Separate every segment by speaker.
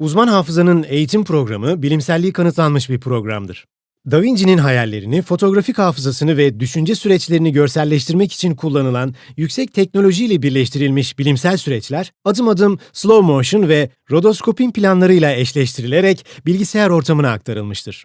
Speaker 1: Uzman hafızanın eğitim programı bilimselliği kanıtlanmış bir programdır. Da Vinci'nin hayallerini, fotoğrafik hafızasını ve düşünce süreçlerini görselleştirmek için kullanılan yüksek teknolojiyle birleştirilmiş bilimsel süreçler, adım adım slow motion ve rodoskopin planlarıyla eşleştirilerek bilgisayar ortamına aktarılmıştır.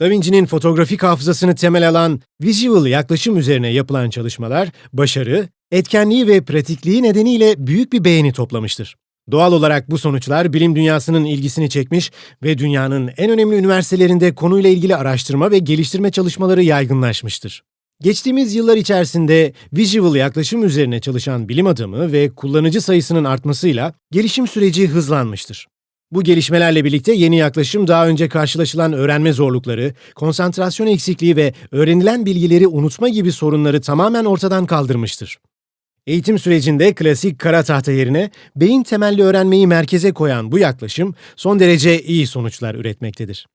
Speaker 1: Da Vinci'nin fotoğrafik hafızasını temel alan visual yaklaşım üzerine yapılan çalışmalar, başarı, etkenliği ve pratikliği nedeniyle büyük bir beğeni toplamıştır. Doğal olarak bu sonuçlar bilim dünyasının ilgisini çekmiş ve dünyanın en önemli üniversitelerinde konuyla ilgili araştırma ve geliştirme çalışmaları yaygınlaşmıştır. Geçtiğimiz yıllar içerisinde visual yaklaşım üzerine çalışan bilim adamı ve kullanıcı sayısının artmasıyla gelişim süreci hızlanmıştır. Bu gelişmelerle birlikte yeni yaklaşım daha önce karşılaşılan öğrenme zorlukları, konsantrasyon eksikliği ve öğrenilen bilgileri unutma gibi sorunları tamamen ortadan kaldırmıştır. Eğitim sürecinde klasik kara tahta yerine beyin temelli öğrenmeyi merkeze koyan bu yaklaşım son derece iyi sonuçlar üretmektedir.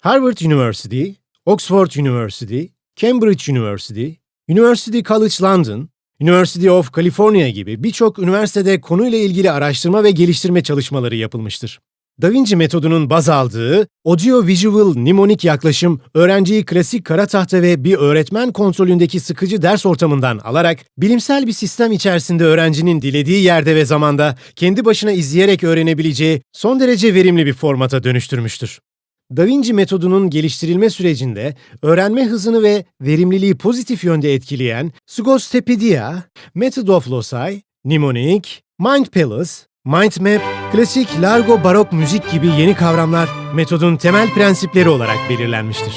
Speaker 1: Harvard University, Oxford University, Cambridge University, University College London, University of California gibi birçok üniversitede konuyla ilgili araştırma ve geliştirme çalışmaları yapılmıştır. Da Vinci metodunun baz aldığı audio-visual mnemonik yaklaşım, öğrenciyi klasik kara tahta ve bir öğretmen kontrolündeki sıkıcı ders ortamından alarak bilimsel bir sistem içerisinde öğrencinin dilediği yerde ve zamanda kendi başına izleyerek öğrenebileceği son derece verimli bir formata dönüştürmüştür. Da Vinci metodunun geliştirilme sürecinde öğrenme hızını ve verimliliği pozitif yönde etkileyen Suggestion, Method of Loci, Mnemonic, Mind Palace, Mind Map, klasik Largo barok müzik gibi yeni kavramlar metodun temel prensipleri olarak belirlenmiştir.